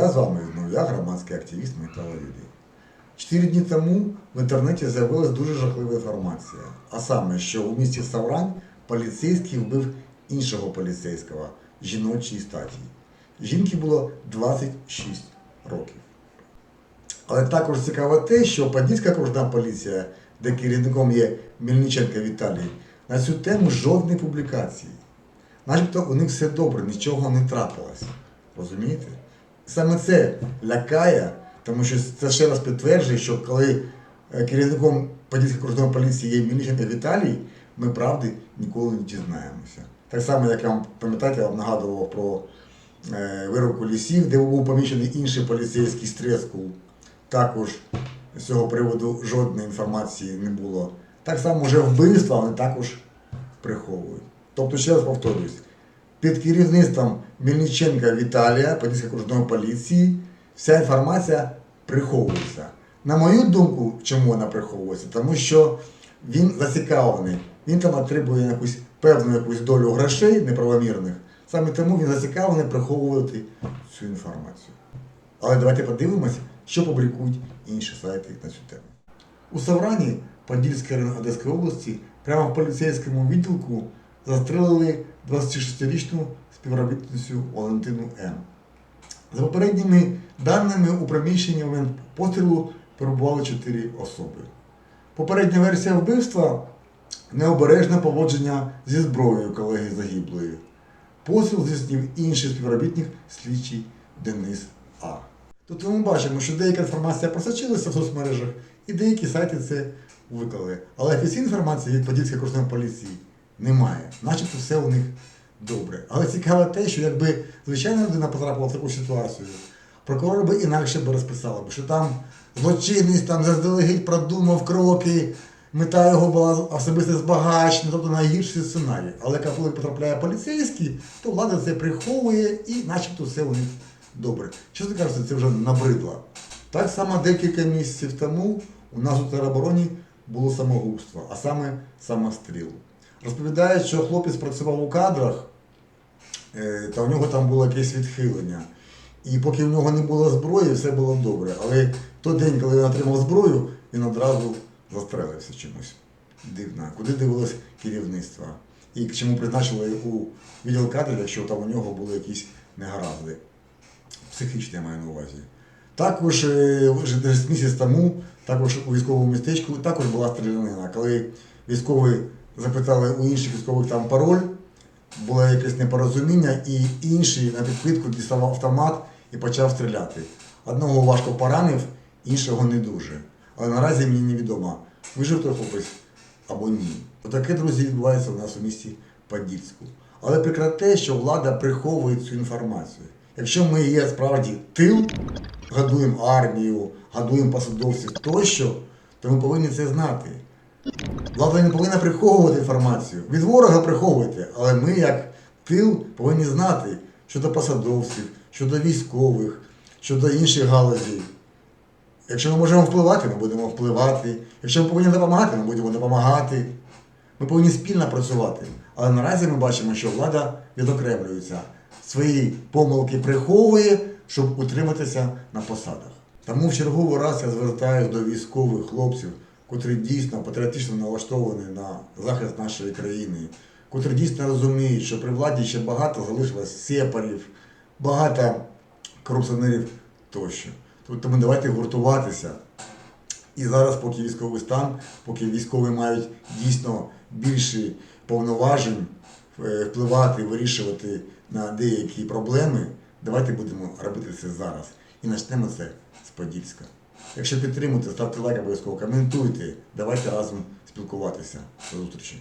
Да, з вами ну, я громадський активіст Михайло Юрій. Чотири дні тому в інтернеті з'явилася дуже жахлива інформація. А саме, що у місті Саврань поліцейський вбив іншого поліцейського жіночої статі. Жінки було 26 років. Але також цікаво те, що Подільська окружна поліція, де керівником є Мельниченко Віталій, на цю тему жодної публікації. Начебто у них все добре, нічого не трапилось. Розумієте? Саме це лякає, тому що це ще раз підтверджує, що коли е, керівником Подільської окружної поліції є Мельниченко Віталій, ми правди ніколи не дізнаємося. Так само, як я вам пам'ятаєте, я вам нагадував про е, вирубку лісів, де був помічений інший поліцейський стрескул. Також з цього приводу жодної інформації не було. Так само вже вбивства вони також приховують. Тобто, ще раз повторюсь, під керівництвом Мельниченка Віталія, Подільської окружної поліції, вся інформація приховується. На мою думку, чому вона приховується? Тому що він зацікавлений, він там отримує якусь певну якусь долю грошей неправомірних. Саме тому він зацікавлений приховувати цю інформацію. Але давайте подивимося, що публікують інші сайти на цю тему. У Саврані Подільської Одеської області прямо в поліцейському відділку застрелили 26-річну співробітницю Валентину М. За попередніми даними у приміщенні момент пострілу перебували 4 особи. Попередня версія вбивства необережне поводження зі зброєю колеги загиблої. Постріл здійснив інший співробітник слідчий Денис А. Тут ми бачимо, що деяка інформація просочилася в соцмережах, і деякі сайти це виклали. Але офіційної інформації від Подільської окружної поліції немає. Начебто все у них добре. Але цікаво те, що якби звичайна людина потрапила в таку ситуацію, прокурор би інакше би розписала, що там злочинність там заздалегідь продумав кроки, мета його була особисте збагачення, тобто найгірший сценарій. Але коли потрапляє поліцейський, то влада це приховує і начебто все у них добре. Чесно кажучи, це вже набридло. Так само декілька місяців тому у нас у теробороні було самогубство, а саме самостріл. Розповідають, що хлопець працював у кадрах, е, та у нього там було якесь відхилення. І поки в нього не було зброї, все було добре. Але той день, коли він отримав зброю, він одразу застрелився чомусь. Дивно. Куди дивилось керівництво? І чому призначили у відділ кадрів, якщо там у нього були якісь негаразди. Психічні я маю на увазі. Також е, десь місяць тому, також у військовому містечку, також була стрілянина. Коли військові запитали у інших військових там пароль, було якесь непорозуміння, і інший на підпитку дістав автомат і почав стріляти. Одного важко поранив, іншого не дуже. Але наразі мені невідомо, вижив той хлопець або ні. Отаке, друзі, відбувається у нас у місті Подільську. Але прикре те, що влада приховує цю інформацію. Якщо ми є справді тил, годуємо армію, годуємо посадовців тощо, то ми повинні це знати. Влада не повинна приховувати інформацію. Від ворога приховуйте, але ми, як тил, повинні знати щодо посадовців, щодо військових, щодо інших галузей. Якщо ми можемо впливати, ми будемо впливати. Якщо ми повинні допомагати, ми будемо допомагати. Ми повинні спільно працювати. Але наразі ми бачимо, що влада відокремлюється, свої помилки приховує, щоб утриматися на посадах. Тому в черговий раз я звертаюся до військових хлопців, котрі дійсно патріотично налаштовані на захист нашої країни, котрі дійсно розуміють, що при владі ще багато залишилось сепарів, багато корупціонерів тощо. Тому давайте гуртуватися. І зараз, поки військовий стан, поки військові мають дійсно більше повноважень е, впливати, вирішувати на деякі проблеми, давайте будемо робити це зараз. І почнемо це з Подільська. Якщо підтримуєте, ставте лайк обов'язково, коментуйте, давайте разом спілкуватися. До зустрічі.